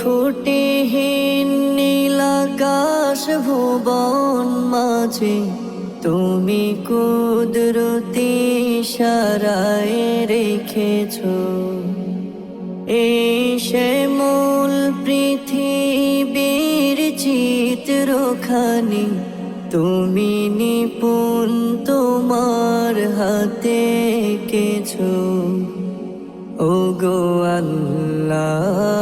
খুঁটিহীন নীলাকাশ ভুবন মাঝে, তুমি কুদরতি সারায় রেখেছ। এই মূল পৃথিবীর চিত্রখানি, তুমি নিপুণ তোমার হাতে কেছো ও গো আল্লাহ।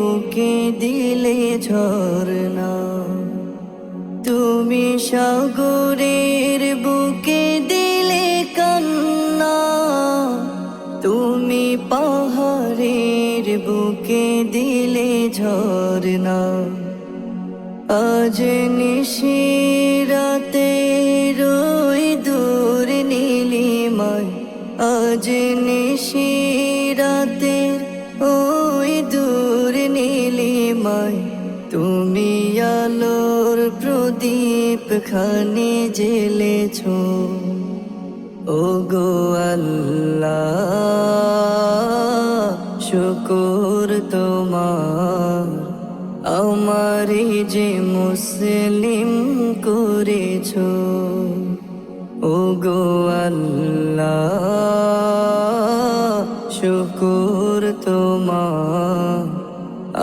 বুকে দিলে ঝরনা তুমি সাগরের বুকে দিলে কান্না। তুমি পাহাড়ের বুকে দিলে ঝরনা আজ নিশি রাতে রই দূর নীলিমায়। আজ নিশিরাতে ওই দূর নীলিমায় তুমি আলোর প্রদীপ খানি জেলেছ ও গো আল্লাহ, শুকুর তোমার। আমারে যে মুসলিম করেছ। ও গো আল্লাহ, শুকুর তোমার।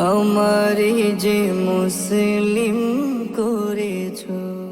আমারে যে মুসলিম